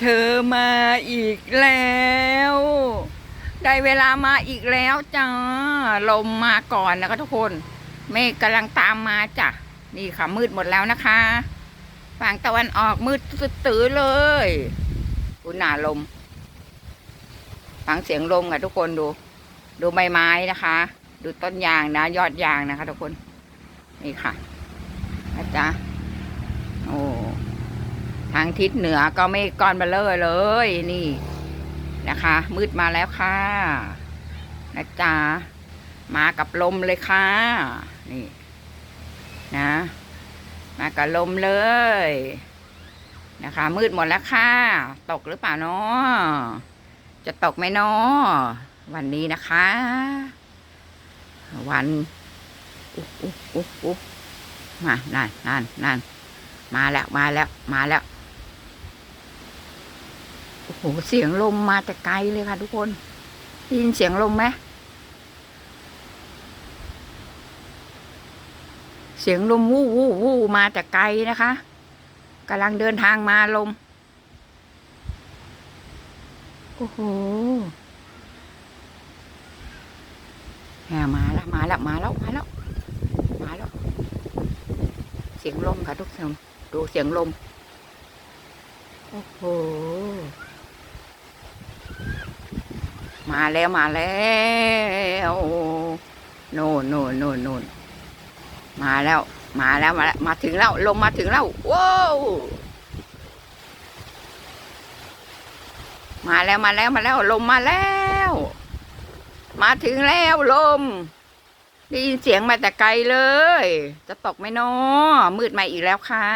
เธอมาอีกแล้ว ได้เวลามาอีกแล้วจ้า ลมมาก่อนนะคะทุกคน เมฆกำลังตามมาจ้ะ นี่ค่ะมืดหมดแล้วนะคะฝั่งตะวันออกมืดตื้อเลยอุณหนาลม ฟังเสียงลมค่ะทุกคนดู ดูใบไม้นะคะ ดูต้นยางนะ ยอดยางนะคะ ทุกคน นี่ค่ะนะจ๊ะโอ้ ทางทิศเหนือก็ไม่ก้อนเบลเลอร์เลยนี่นะคะ มืดมาแล้วค่ะนะจ๊ะมากับลมเลยค่ะ นี่นะ มากับลมเลยนะคะ มืดหมดแล้วค่ะ ตกหรือเปล่าเนาะจะตกไหมเนาะวันนี้นะคะ วันอุ๊อุ๊อุ๊บมานั่นนั่นนั่นมาแล้วมาแล้วมาแล้ว โอ้โห เสียงลมมาแต่ไกลเลยค่ะทุกคน ได้ยินเสียงลมไหม เสียงลมวู้วู้วู้มาแต่ไกลนะคะกำลังเดินทางมาลม โอ้โหแหมมาแล้วมาแล้วมาแล้วมาแล้วมาแล้ว เสียงลมค่ะทุกท่านดูเสียงลม โอ้โห มาแล้วมาแล้วโน่นโน่นโน่นโน่นมาแล้ว มาแล้วมาแล้วมาถึงแล้วลมมาถึงแล้วว้าวมาแล้วมาแล้วมาแล้ว ลมมาแล้ว มาถึงแล้วลมได้ยินเสียงมาแต่ไกลเลย จะตกไหมเนาะมืดมาอีกแล้วค่ะ